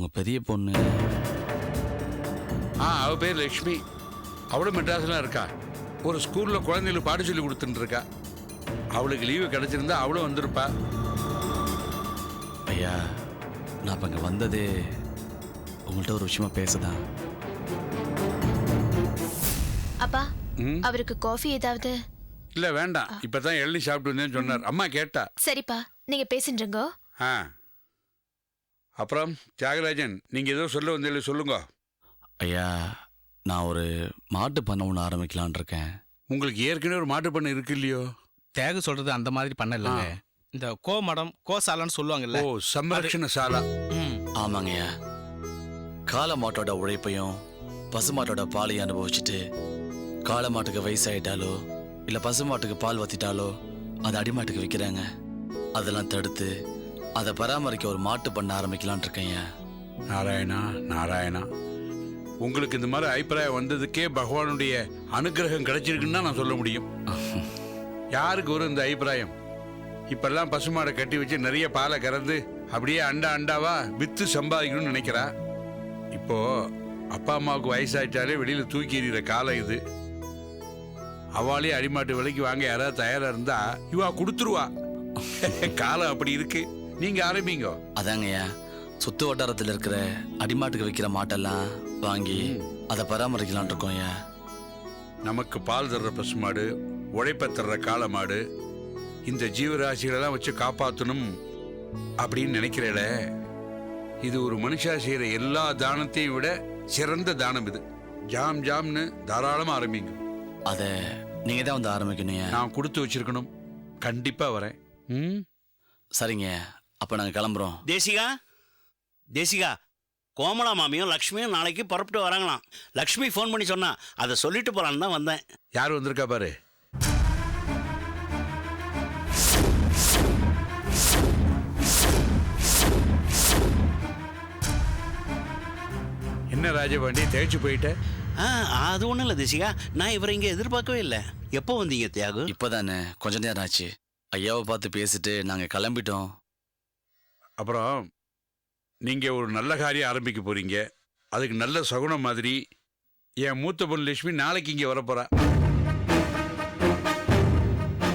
அவங்க பெரிய பொண்ணு. ஆ அவ பேர் லக்ஷ்மி. அவளும் மெட்ராஸ்லாம் இருக்கா. ஒரு ஸ்கூலில் குழந்தைகளுக்கு பாடம் சொல்லி கொடுத்துட்டு இருக்கா. அவளுக்கு லீவு கிடைச்சிருந்தா அவளும் வந்திருப்பா. ஐயா நான் இப்போ இங்கே வந்ததே உங்கள்கிட்ட ஒரு விஷயமா பேசதான். அப்பா ம்? அவருக்கு காஃபி ஏதாவது? இல்லை வேண்டாம். இப்போ தான் எழுதி சாப்பிட்டு வந்தேன்னு சொன்னார். அம்மா கேட்டா. சரிப்பா நீங்க பேசிட்டுருங்க ஆ. அப்புறம் தியாகராஜன் நீங்கள் ஏதோ சொல்ல வந்தீங்க சொல்லுங்க. ஐயா நான் ஒரு மாட்டு பண்ண ஒன்று ஆரம்பிக்கலான் இருக்கேன். உங்களுக்கு ஏற்கனவே ஒரு மாட்டு பண்ணை இருக்கு இல்லையோ? தேகு சொல்றது அந்த மாதிரி பண்ண இல்லைங்க. இந்த கோ மடம் கோ சாலான்னு சொல்லுவாங்கல்ல. ஓ சம்ரக்ஷண சாலா. ம். ஆமாங்கய்யா காளை மாட்டோட உழைப்பையும் பசுமாட்டோட பாலையும் அனுபவிச்சுட்டு காளை மாட்டுக்கு வயசாயிட்டாலோ இல்லை பசுமாட்டுக்கு பால் வத்திட்டாலோ அதை அடிமாட்டுக்கு விற்கிறாங்க. அதெல்லாம் தடுத்து அதை பராமரிக்க ஒரு மாட்டு பண்ண ஆரம்பிக்கலான் இருக்கேன் நாராயணா நாராயணா. உங்களுக்கு இந்த மாதிரி அபிப்பிராயம் வந்ததுக்கே பகவானுடைய அனுக்கிரகம் கிடைச்சிருக்குன்னு தான் நான் சொல்ல முடியும். யாருக்கு வரும் இந்த அபிப்பிராயம்? இப்பெல்லாம் பசுமாடை கட்டி வச்சு நிறைய பாலை கறந்து அப்படியே அண்டா அண்டாவா வித்து சம்பாதிக்கணும்னு நினைக்கிறா? இப்போ அப்பா அம்மாவுக்கு வயசாயிட்டாலே வெளியில தூக்கி எறிகிற காலம் இது. அவளே அடிமாட்டு விலைக்கு வாங்க யாராவது தயாரா இருந்தா இவா கொடுத்துருவா. காலம் அப்படி இருக்கு. நீங்க ஆரம்பிங்க. அதாங்கய்யா. சுத்து வட்டாரத்தில் இருக்கிற அடிமாட்டுக்கு விற்கிற மாட்டெல்லாம் வாங்கி அதை பராமரிக்கலான் இருக்கோம் நமக்கு பால் தர்ற பசுமாடு உழைப்ப தர்ற காளை மாடு இந்த ஜீவராசிகளெல்லாம் வச்சு காப்பாற்றணும் அப்படின்னு நினைக்கிறேல. இது ஒரு மனுஷா செய்யற எல்லா தானத்தையும் விட சிறந்த தானம் இது. ஜாம் ஜாம்னு தாராளமா ஆரம்பிங்க. அதை நீங்கள் தான் வந்து ஆரம்பிக்கணும்யா. நான் கொடுத்து வச்சிருக்கணும். கண்டிப்பா வரேன். ம்? சரிங்க அப்போ நாங்கள் கிளம்புறோம். தேசிகா? தேசிகா கோமலா மாமியும் லக்ஷ்மியும் நாளைக்கு புறப்பட்டு வராங்களாம். லக்ஷ்மி ஃபோன் பண்ணி சொன்னா அதை சொல்லிட்டு போலான்னு தான் வந்தேன். யார் வந்திருக்கா பாரு? என்ன ராஜபாண்டி தேய்ச்சி போயிட்ட? ஆ அது ஒன்றும் இல்லை தேசிகா. நான் இவரை இங்கே எதிர்பார்க்கவே இல்லை. எப்போ வந்தீங்க தியாகு? இப்போதானே. கொஞ்ச நேரம் ஆச்சு. ஐயாவை பார்த்து பேசிட்டு நாங்கள் கிளம்பிட்டோம். அப்புறம் நீங்க ஒரு நல்ல காரியம் ஆரம்பிக்க போறீங்க. அதுக்கு நல்ல சகுனம் மாதிரி என் மூத்த பொண்ணு லட்சுமி நாளைக்கு இங்க வரப்போறா.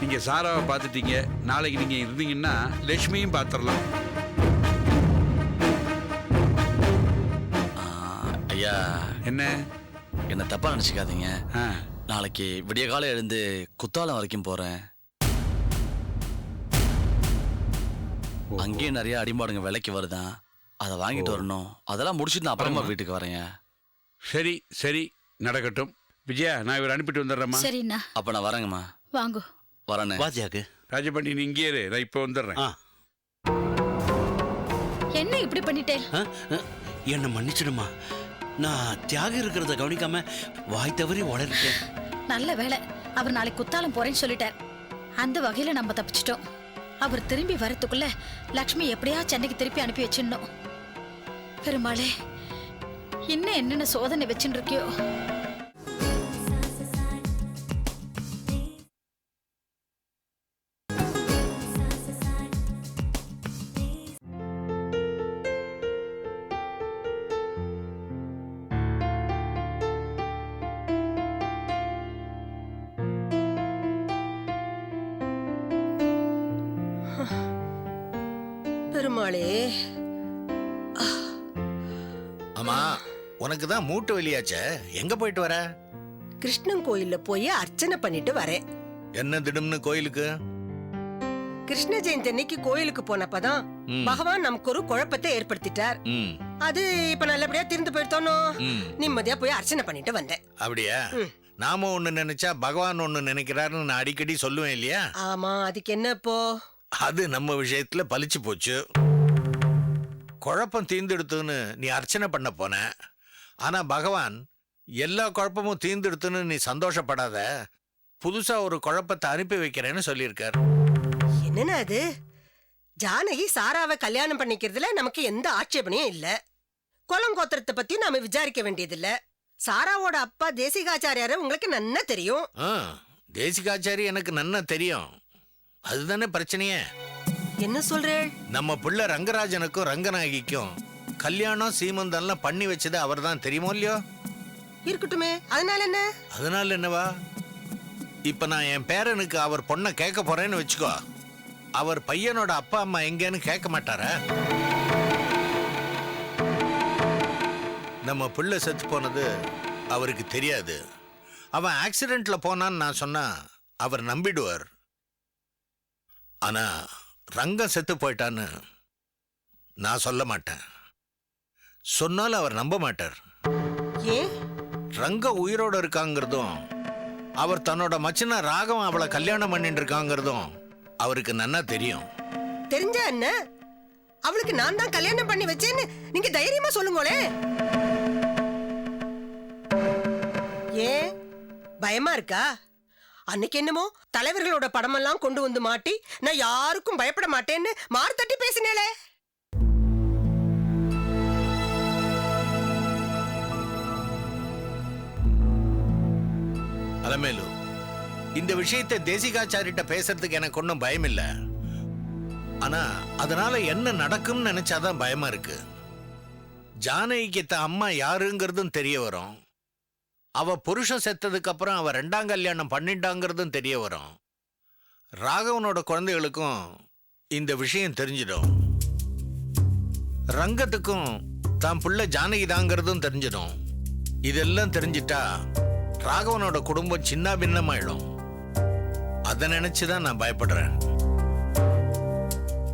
நீங்க சாராவை பார்த்துட்டீங்க. நாளைக்கு நீங்க இருந்தீங்கன்னா லட்சுமியும் பார்த்துடலாம். ஐயா. என்ன? என்னை தப்பாக நினச்சிக்காதீங்க. ஆ, நாளைக்கு விடிய காலம் எழுந்து குத்தாலம் வரைக்கும் போகிறேன் அங்கேயும் நிறைய அடிமாடுங்க விலைக்கு வருதான் அதை வாங்கிட்டு வரணும். அதெல்லாம் முடிச்சுட்டு நான் அப்புறமா வீட்டுக்கு வரேங்க. சரி சரி நடக்கட்டும். விஜயா நான் இவர் அனுப்பிட்டு வந்துடுறேம்மா. சரிண்ணா. அப்போ நான் வரேங்கம்மா. வாங்கோ. வரேனே வா தியாகு ராஜபாண்டி நீ இங்கே இரு. நான் இப்போ வந்துடுறேன். என்ன இப்படி பண்ணிட்டேன்? என்னை மன்னிச்சிடுமா நான் தியாகு இருக்கிறத கவனிக்காம வாய் தவறி உளறிட்டேன் நல்ல வேளை. அவர் நாளைக்கு குத்தாலம் போறேன்னு சொல்லிட்டார். அந்த வகையில நம்ம தப்பிச்சிட்டோம். அவர் திரும்பி வரத்துக்குள்ள லக்ஷ்மி எப்படியா சென்னைக்கு திருப்பி அனுப்பி வச்சிடணும். பெருமாளே இன்னும் என்னென்ன சோதனை வச்சுட்டு இருக்கியோ ஆமா உனக்கு தான் மூட்டு வலியாச்சே. எங்க போயிட்டு வர? கிருஷ்ணன் கோயில்ல போய் அர்ச்சனை பண்ணிட்டு வரேன். என்ன திடும்னு கோயிலுக்கு? கிருஷ்ண ஜெயந்தி அன்னைக்கு கோயிலுக்கு போனப்பதான். பகவான் நமக்கு ஒரு குழப்பத்தை ஏற்படுத்திட்டார். அது இப்ப நல்லபடியா திருந்து போயிட்டோனோ நிம்மதியா போய் அர்ச்சனை பண்ணிட்டு வந்தேன். அப்படியா. நாம ஒண்ணு நினைச்சா பகவான் ஒண்ணு நினைக்கிறாருன்னு நான் அடிக்கடி சொல்லுவேன் இல்லையா? ஆமா அதுக்கு என்ன இப்போ? அது நம்ம விஷயத்துல பலிச்சு போச்சு. குழப்பம் தீர்ந்தெடுத்துன்னு நீ அர்ச்சனை பண்ண போன. ஆனா பகவான் எல்லா குழப்பமும் தீர்ந்தெடுத்துன்னு நீ சந்தோஷப்படாத. புதுசா ஒரு குழப்பத்தை அனுப்பி வைக்கிறேன்னு சொல்லியிருக்கார். என்னன்னா அது ஜானகி சாராவை கல்யாணம் பண்ணிக்கிறதுல நமக்கு எந்த ஆட்சேபனையும் இல்ல. குலங்கோத்திரத்தை பத்தி நாம விசாரிக்க வேண்டியதில்ல. சாராவோட அப்பா தேசிகாச்சாரியார உங்களுக்கு நன்னா தெரியும். ஆ, தேசிகாச்சாரி எனக்கு நன்னா தெரியும். அதுதானே பிரச்சனையே. என்ன சொல்றேள் நம்ம பிள்ளை ரங்கராஜனுக்கும் ரங்கநாயகிக்கும் கல்யாணம் சீமந்தம்லாம் பண்ணி வச்சது அவர் தான் தெரியுமோ இல்லையோ? இருக்கட்டுமே அதனால என்ன? அதனால என்னவா? இப்ப நான் என் பேரனுக்கு அவர் பொண்ணை கேட்க போறேன்னு வச்சுக்கோ. அவர் பையனோட அப்பா அம்மா எங்கன்னு கேட்க மாட்டாரா? நம்ம பிள்ளை செத்து போனது அவருக்கு தெரியாது. அவன் ஆக்சிடென்ட்ல போனான்னு நான் சொன்னா அவர் நம்பிடுவார். ஆனா ரங்கம் செத்து போயிட்டான்னு நான் சொல்ல மாட்டேன். சொன்னாலும் அவர் நம்ப மாட்டார். ஏன் ரங்க உயிரோட இருக்காங்கிறதும் அவர் தன்னோட மச்சின ராகவன் அவளை கல்யாணம் பண்ணிட்டு இருக்காங்கிறதும் அவருக்கு நன்னா தெரியும். தெரிஞ்சா என்ன? அவளுக்கு நான் தான் கல்யாணம் பண்ணி வச்சேன்னு நீங்க தைரியமா சொல்லுங்களே. ஏன் பயமா இருக்கா? அன்னைக்கு என்னமோ தலைவர்களோட படமெல்லாம் கொண்டு வந்து மாட்டி நான் யாருக்கும் பயப்பட மாட்டேன்னு மாறு தட்டி பேசினேளே. அலமேலு இந்த விஷயத்தை தேசிகாச்சாரிட்ட பேசுறதுக்கு எனக்கு ஒன்றும் பயம் இல்லை ஆனா அதனால என்ன நடக்கும்னு நினைச்சாதான் பயமா இருக்கு. ஜானகிக்கு அம்மா யாருங்கிறதும் தெரிய வரும். அவ புருஷன் செத்ததுக்கு அப்புறம் அவ ரெண்டாம் கல்யாணம் பண்ணிட்டாங்கிறதும் தெரிய வரும். ராகவனோட குழந்தைகளுக்கும் இந்த விஷயம் தெரிஞ்சிடும். ரங்கத்துக்கும் தான் புள்ள ஜானகி தாங்கிறதும் தெரிஞ்சிடும். இதெல்லாம் தெரிஞ்சிட்டா ராகவனோட குடும்பம் சின்ன பின்னமாயிடும் அதை நினைச்சுதான் நான் பயப்படுறேன்.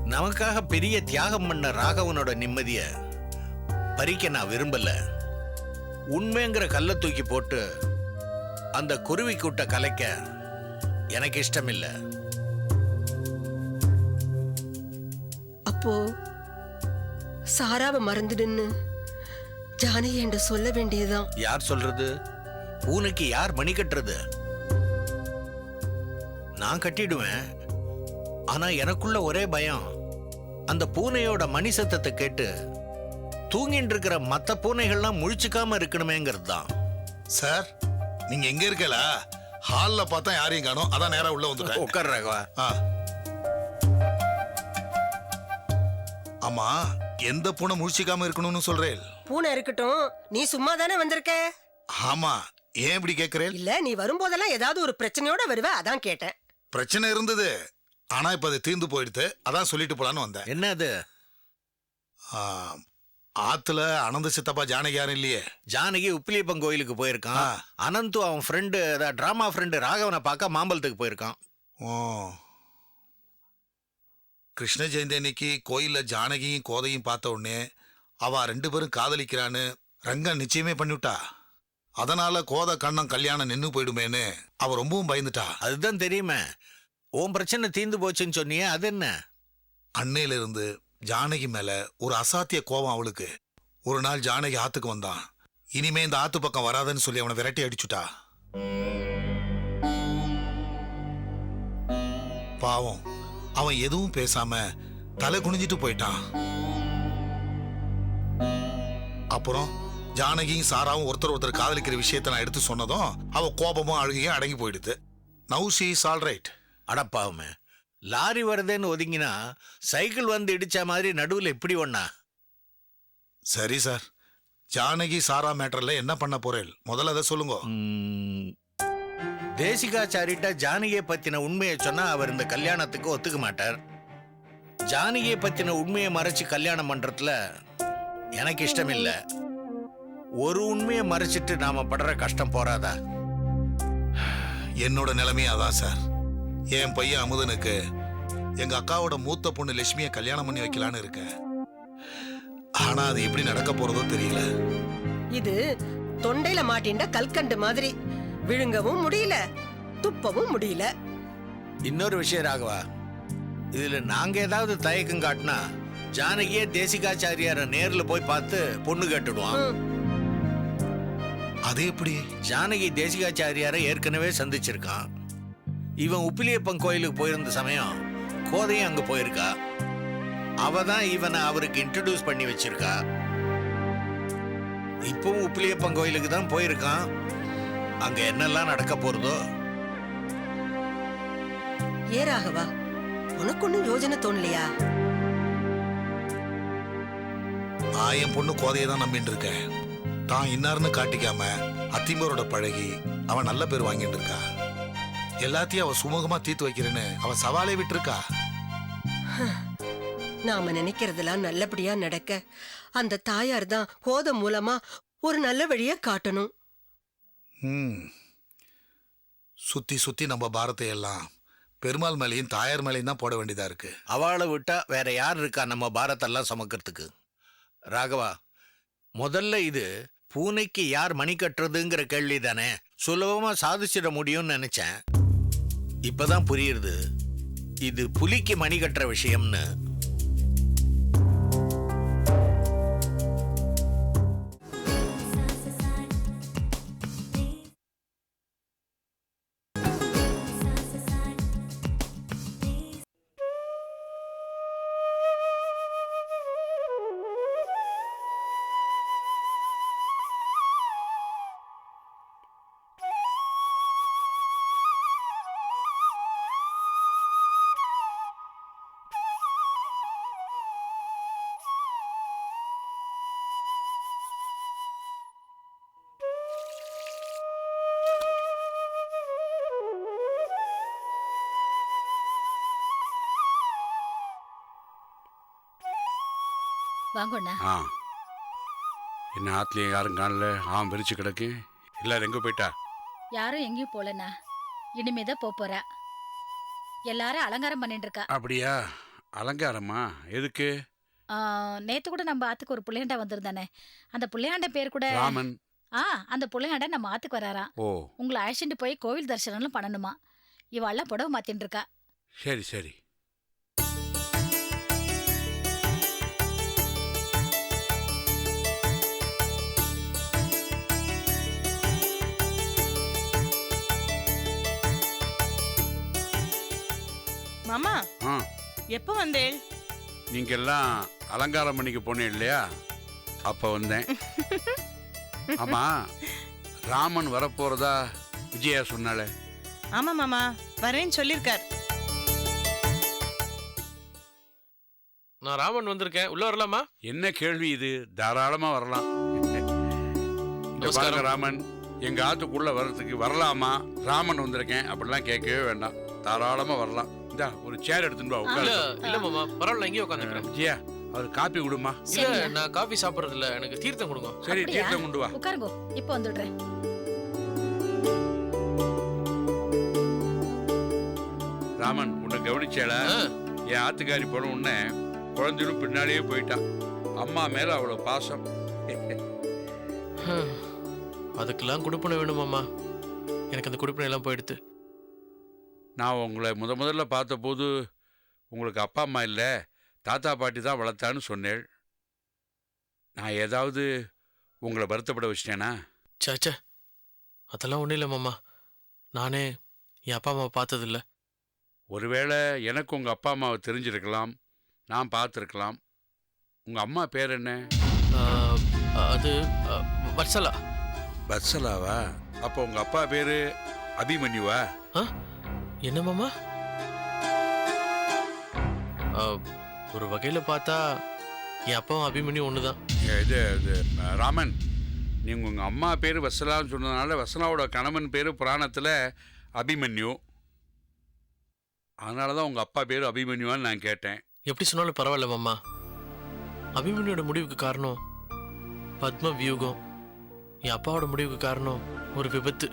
நமக்காக பெரிய தியாகம் பண்ண ராகவனோட நிம்மதியை பறிக்க நான் விரும்பலை. உண்மைங்கிற கல்லை தூக்கி போட்டு அந்த குருவி கூட்ட கலைக்க எனக்கு இஷ்டம் இல்லை அப்போ சாராவை மறந்துடுன்னு ஜானகி என்று சொல்ல வேண்டியதுதான். யார் சொல்றது? பூனைக்கு யார் மணி கட்டுறது? நான் கட்டிடுவேன். ஆனா எனக்குள்ள ஒரே பயம் அந்த பூனையோட மணி சத்தத்தை கேட்டு தூங்கிட்டு இருக்கிற மத்த பூனைகள்லாம் முழிச்சுக்காம இருக்கணுமேங்கிறது தான் சார் நீங்க எங்க இருக்கல? ஹால்ல பார்த்தா யாரையும் காணோம். அதான் நேரா உள்ள வந்துட்டேன் உட்கார் ராகவா. ஆ. ஆமா எந்த பூனை முழிச்சிக்காம இருக்கணும்னு சொல்றேன் பூனை இருக்கட்டும். நீ சும்மா தானே வந்திருக்க? ஆமா ஏன் இப்படி கேக்குறேன் இல்ல நீ வரும்போதெல்லாம் ஏதாவது ஒரு பிரச்சனையோட வருவ அதான் கேட்டேன். பிரச்சனை இருந்தது. ஆனா இப்ப அது தீர்ந்து போயிடுது. அதான் சொல்லிட்டு போலான்னு வந்தேன். என்ன அது? ஆ, ஆத்துல அனந்த சித்தப்பா ஜானகி யாரும் இல்லையே? ஜானகி உப்பிலியப்பன் கோயிலுக்கு போயிருக்கான். ஆ. அனந்து அவன் ஃப்ரெண்டு டிராமா ஃப்ரெண்டு ராகவனை பார்க்க மாம்பலத்துக்கு போயிருக்கான். ஓ. கிருஷ்ண ஜெயந்தி அன்னைக்கு கோயில்ல ஜானகியும் கோதையும் பார்த்த உடனே அவ ரெண்டு பேரும் காதலிக்கிறான்னு ரங்கன் நிச்சயமே பண்ணிவிட்டா? அதனால கோதை கண்ணம் கல்யாணம் நின்னு போயிடுமேன்னு அவ ரொம்பவும் பயந்துட்டா. அதுதான் தெரியுமே. உன் பிரச்சனை தீந்து போச்சுன்னு சொன்னியே அது என்ன? அன்னையில இருந்து ஜானகி மேல ஒரு அசாத்திய கோபம் அவளுக்கு. ஒரு நாள் ஜானகி ஆத்துக்கு வந்தான். இனிமே இந்த ஆத்து பக்கம் வராதன்னு சொல்லி அவனை விரட்டி அடிச்சுட்டா. பாவம் அவன் எதுவும் பேசாம தலை குனிஞ்சிட்டு போயிட்டான். அப்புறம் ஜானகியும் சாராவும் ஒருத்தர் ஒருத்தர் காதலிக்கிற விஷயத்தை நான் எடுத்து சொன்னதும் அவ கோபமும் அழுகையும் அடங்கி போயிடுது. Now she is all right. அடப்பாவுமே lorry வருதேன்னு ஒதுங்கினா சைக்கிள் வந்து இடிச்ச மாதிரி நடுவில் எப்படி ஒண்ணா? சரி சார். ஜானகி சாரா மேட்டர்ல என்ன பண்ண போறேன் முதல்ல அதை சொல்லுங்க. தேசிகாச்சாரிட்ட ஜானகியை பத்தின உண்மையை சொன்னா அவர் இந்த கல்யாணத்துக்கு ஒத்துக்க மாட்டார். ஜானகியை பத்தின உண்மையை மறைச்சு கல்யாணம் பண்றதுல எனக்கு இஷ்டம் இல்ல ஒரு உண்மையை மறைச்சிட்டு நாம படுற கஷ்டம் போறாதா? என்னோட நிலைமையே அதான் சார். என் பையன் அமுதனுக்கு எங்க அக்காவோட மூத்த பொண்ணு லட்சுமியை கல்யாணம் பண்ணி வைக்கலான்னு இருக்கேன் ஆனா அது எப்படி நடக்க போறதோ தெரியல. இது தொண்டையில மாட்டின்ற கல்கண்டு மாதிரி. விழுங்கவும் முடியல துப்பவும் முடியல. இன்னொரு விஷயம் ராகவா இதுல நாங்க ஏதாவது தயக்கம் காட்டினா ஜானகியே தேசிகாச்சாரியார நேர்ல போய் பார்த்து பொண்ணு கேட்டுடுவான். ம். அது எப்படி? ஜானகி தேசிகாச்சாரியாரை ஏற்கனவே சந்திச்சிருக்கான். இவன் உப்பிலியப்பன் கோயிலுக்கு போயிருந்த சமயம் கோதையும் அங்க போயிருக்கா? அவ தான் இவனை அவருக்கு இன்ட்ரடியூஸ் பண்ணி வச்சிருக்கா? இப்பவும் உப்பிலியப்பன் கோயிலுக்கு தான் போயிருக்கான். அங்க என்னெல்லாம் நடக்க போறதோ? ஏ ராகவா உனக்கு ஒன்னும் யோஜனை தோணலையா? நான் என் பொண்ணு கோதையை தான் நம்பிட்டு இருக்கேன். தான் இன்னார்னு காட்டிக்காம அத்திம்பரோட பழகி அவன் நல்ல பேர் வாங்கிட்டு இருக்கா எல்லாத்தையும் அவ சுமூகமா தீர்த்து வைக்கிறேன்னு அவ சவாலே விட்டுருக்கா. நாம நினைக்கிறதெல்லாம் நல்லபடியா நடக்க அந்த தாயார் தான் கோத மூலமா ஒரு நல்ல வழிய காட்டணும். ம். சுத்தி சுத்தி நம்ம பாரத்தை எல்லாம் பெருமாள் மேலேயும் தாயார் மேலேயும் தான் போட வேண்டியதா இருக்கு. அவளை விட்டா வேற யார் இருக்கா நம்ம பாரத்தெல்லாம் சுமக்கிறதுக்கு? ராகவா முதல்ல இது பூனைக்கு யார் மணி கட்டுறதுங்கிற கேள்வி தானே சுலபமா சாதிச்சிட முடியும்னு நினைச்சேன். இப்பதான் புரியுது. இது புலிக்கு மணி கட்டுற விஷயம்னு வாங்கண்ணா. ஆ. என்ன ஆத்துலயும் யாரும் காணல? ஆம் விரிச்சு கிடக்கு. எல்லாரும் எங்க போயிட்டா? யாரும் எங்கேயும் போலண்ணா. இனிமேதான் போப் போறா. எல்லாரும் அலங்காரம் பண்ணிட்டு இருக்கா. அப்படியா? அலங்காரமா? எதுக்கு? ஆ, நேத்து கூட நம்ம ஆத்துக்கு ஒரு புள்ளையாண்டா வந்திருந்தானே. அந்த புள்ளையாண்ட பேர் கூட ராமன். ஆ அந்த புள்ளையாண்ட நம்ம ஆத்துக்கு வராராம் ஓ. உங்களை அழைச்சிட்டு போய் கோவில் தரிசனம்லாம் பண்ணணுமா. இவெல்லாம் புடவை மாத்தின்னு இருக்கா. சரி சரி. மாமா ஆ. எப்போ வந்தேள் நீங்க எல்லாம் அலங்காரம் பண்ணிக்க போனேன் இல்லையா? அப்ப வந்தேன். ஆமா ராமன் வரப்போறதா விஜயா சொன்னாலே ஆமா மாமா வரேன்னு சொல்லியிருக்கார் நான் ராமன் வந்திருக்கேன். உள்ள வரலாமா? என்ன கேள்வி இது? தாராளமா வரலாம். இங்க பாருங்க நமஸ்காரம். ராமன் எங்க ஆத்துக்குள்ள வர்றதுக்கு வரலாமா? ராமன் வந்திருக்கேன். அப்படிலாம் கேட்கவே வேண்டாம். தாராளமா வரலாம். இந்தா ஒரு சேர் எடுத்துட்டு வா இல்ல உட்காரு இல்ல மாமா பரவாயில்ல இங்கேயே உட்காந்துக்கிறேன் விஜயா அவர் காப்பி கொடுமா? இல்ல. நான் காஃபி சாப்பிடுறது இல்ல எனக்கு தீர்த்தம் கொடுங்க. சரி அப்படியா? தீர்த்தம் கொண்டு வா. உட்காருங்கோ இப்போ வந்துடுறேன். ராமன் உன்னை கவனிச்சேல? ஆ, என் ஆத்துக்காரி போன உடனே குழந்தையும் பின்னாடியே போயிட்டான் அம்மா மேல அவ்வளவு பாசம். அதுக்கெல்லாம் கொடுப்பனை வேணும் மாமா. எனக்கு அந்த கொடுப்பனை எல்லாம் போயிடுத்து நான் உங்களை முத முதல்ல பார்த்தபோது உங்களுக்கு அப்பா அம்மா இல்லை தாத்தா பாட்டி தான் வளர்த்தான்னு சொன்னேன் நான் ஏதாவது உங்களை வருத்தப்பட வச்சிட்டேனா? சேச்சே அதெல்லாம் ஒண்ணும் இல்ல மாமா. நானே என் அப்பா அம்மாவை பார்த்ததில்ல. ஒருவேளை எனக்கு உங்கள் அப்பா அம்மாவை தெரிஞ்சிருக்கலாம். நான் பார்த்துருக்கலாம். உங்கள் அம்மா பேர் என்ன? அது ஆ, வத்சலா. வத்சலாவா? அப்போ உங்கள் அப்பா பேர் அபிமன்யுவா? என்ன மாமா? ஒரு வகையில பார்த்தா என் அப்பாவும் அபிமன்யும் ஒண்ணுதான். ஏ, இது இது ராமன் நீங்கள் உங்கள் அம்மா பேர் வத்சலான்னு சொன்னதுனால வத்சலாவோட கணவன் பேர் புராணத்தில் அபிமன்யு. அதனால தான் உங்கள் அப்பா பேர் அபிமன்யுவான்னு நான் கேட்டேன். எப்படி சொன்னாலும் பரவாயில்ல மாமா. அபிமன்யோட முடிவுக்கு காரணம் பத்ம வியூகம். என் அப்பாவோட முடிவுக்கு காரணம் ஒரு விபத்து.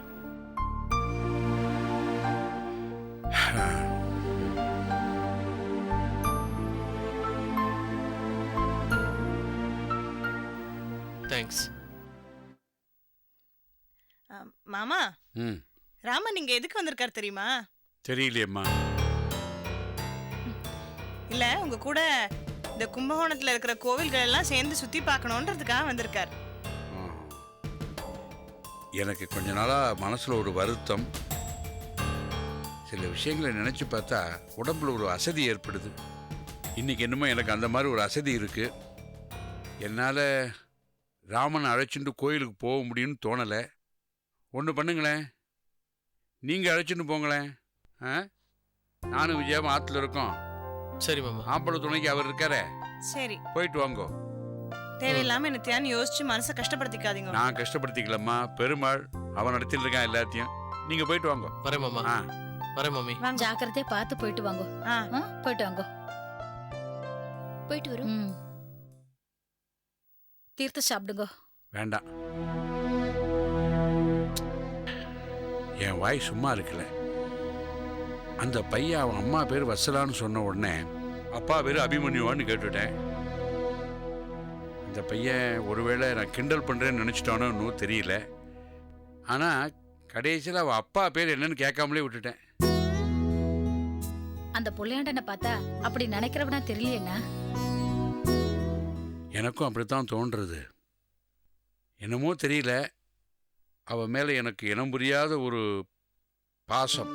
தேங்க்ஸ் ஆ, மாமா ம் ராமன் இங்க எதுக்கு வந்திருக்கார் தெரியுமா? தெரியலையேம்மா. இல்ல உங்க கூட இந்த கும்பகோணத்துல இருக்கிற கோவில்கள் எல்லாம் சேர்ந்து சுத்தி பார்க்கணுன்றதுக்காக வந்திருக்கார். எனக்கு கொஞ்ச நாளாக மனசில் ஒரு வருத்தம். சில விஷயங்களை நினச்சி பார்த்தா உடம்புல ஒரு அசதி ஏற்படுது. இன்னைக்கு என்னமோ எனக்கு அந்த மாதிரி ஒரு அசதி இருக்கு. என்னால் ராமனை அழைச்சிட்டு கோயிலுக்கு போக முடியும்னு தோணலை. ஒன்று பண்ணுங்களேன். நீங்கள் அழைச்சிட்டு போங்களேன். ஆ? நானும் விஜயாவும் ஆற்றுல இருக்கோம். சரி மாமா. ஆம்பளை துணைக்கு அவர் இருக்காரே. சரி. போயிட்டு வாங்கோ. தேவையில்லாம என்ன தேன்னு யோசிச்சு மனசை கஷ்டப்படுத்திக்காதீங்க. நான் கஷ்டப்படுத்திக்கலம்மா. பெருமாள் அவன் நடத்திட்டு இருக்கான் எல்லாத்தையும். நீங்க போயிட்டு வாங்க. வரேன் மாமா. ஆ. வரேன் மாமி. வாங்க ஜாக்கிரதையா பார்த்து போயிட்டு வாங்க. போயிட்டு வாங்க. போயிட்டு வரும். தீர்த்து சாப்பிடுங்க. வேண்டாம். என் வாய் சும்மா இருக்கல. அந்த பையன் அவன் அம்மா பேர் வசலான்னு சொன்ன உடனே அப்பா பேர் அபிமன்யுவான்னு கேட்டுட்டேன். இந்த பையன் ஒருவேளை நான் கிண்டல் பண்ணுறேன்னு நினச்சிட்டானோ இன்னும் தெரியல. ஆனால் கடைசியில் அவன் அப்பா பேர் என்னன்னு கேட்காமலே விட்டுட்டேன். அந்த புள்ளையாண்டனை பார்த்தா அப்படி நினைக்கிறவனா தெரியலையேண்ணா. எனக்கும் அப்படித்தான் தோன்றுறது. என்னமோ தெரியல அவ மேலே எனக்கு இனம் புரியாத ஒரு பாசம்.